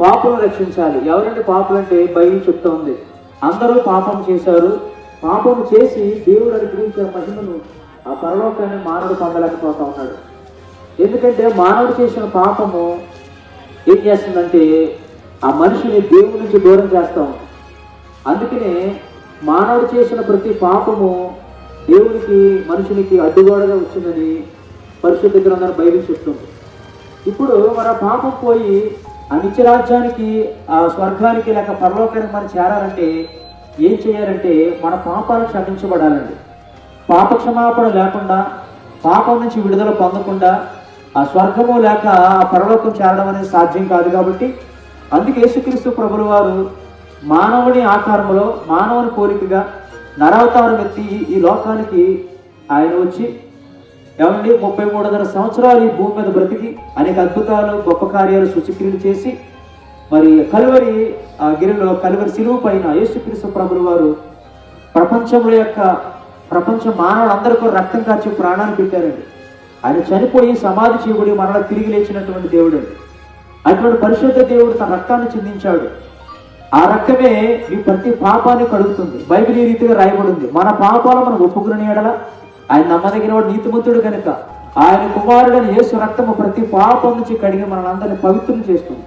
పాపను రక్షించాలి. ఎవరంటే పాపలు అంటే బైబిల్ చెప్తా ఉంది. అందరూ పాపం చేశారు. పాపం చేసి దేవుడు అనుగ్రహించిన మహిమను ఆ పరలోకాన్ని మానవుడు పొందలేకపోతా ఉన్నాడు. ఎందుకంటే మానవుడు చేసిన పాపము ఏం చేస్తుందంటే ఆ మనిషిని దేవుడి నుంచి దూరం చేస్తాం అందుకనే మానవుడు చేసిన ప్రతి పాపము దేవునికి మనుషునికి అడ్డుగోడగా వచ్చిందని పరిశుద్ధ గ్రంథాన్ని బైబిల్ చెప్తుంది. ఇప్పుడు మన పాపం పోయి అనిత్యరాజ్యానికి ఆ స్వర్గానికి లేక పరలోకానికి మనం చేరాలంటే ఏం చేయాలంటే మన పాపాలు క్షమించబడాలండి. పాప క్షమాపణ లేకుండా పాపం నుంచి విడుదల పొందకుండా ఆ స్వర్గము లేక ఆ పరలోకం చేరడం అనేది సాధ్యం కాదు కాబట్టి అందుకే యేసుక్రీస్తు ప్రభుల వారు మానవుని ఆకారంలో మానవుని కోరికగా నరావతారం ఎత్తి ఈ లోకానికి ఆయన వచ్చి ఏమండి? ముప్పై మూడున్నర సంవత్సరాలు ఈ భూమి మీద బ్రతికి అనేక అద్భుతాలు గొప్ప కార్యాలు సూచక్రియలు చేసి మరి కలువరి ఆ గిరిలో కలువరి సిలువు పైన యేసుక్రీస్తు ప్రభులు వారు ప్రపంచంలో యొక్క ప్రపంచ మానవులందరూ కూడా రక్తం కాచి ప్రాణాన్ని పెట్టారండి. ఆయన చనిపోయి సమాధి చేయబడి మనలో తిరిగి లేచినటువంటి దేవుడు అండి అటువంటి పరిశుద్ధ దేవుడు తన రక్తాన్ని చిందించాడు. ఆ రక్తమే ఈ ప్రతి పాపాన్ని కడుగుతుంది. బైబిల్ ఈ రీతిగా రాయబడింది. మన పాపాలు మనం ఒప్పుకుని ఎడల ఆయన నమ్మదగిన వాడు నీతిమంతుడు కనుక. ఆయన కుమారుడని యేసు రక్తము ప్రతి పాపం నుంచి కడిగి మనందరిని పవిత్రం చేస్తుంది.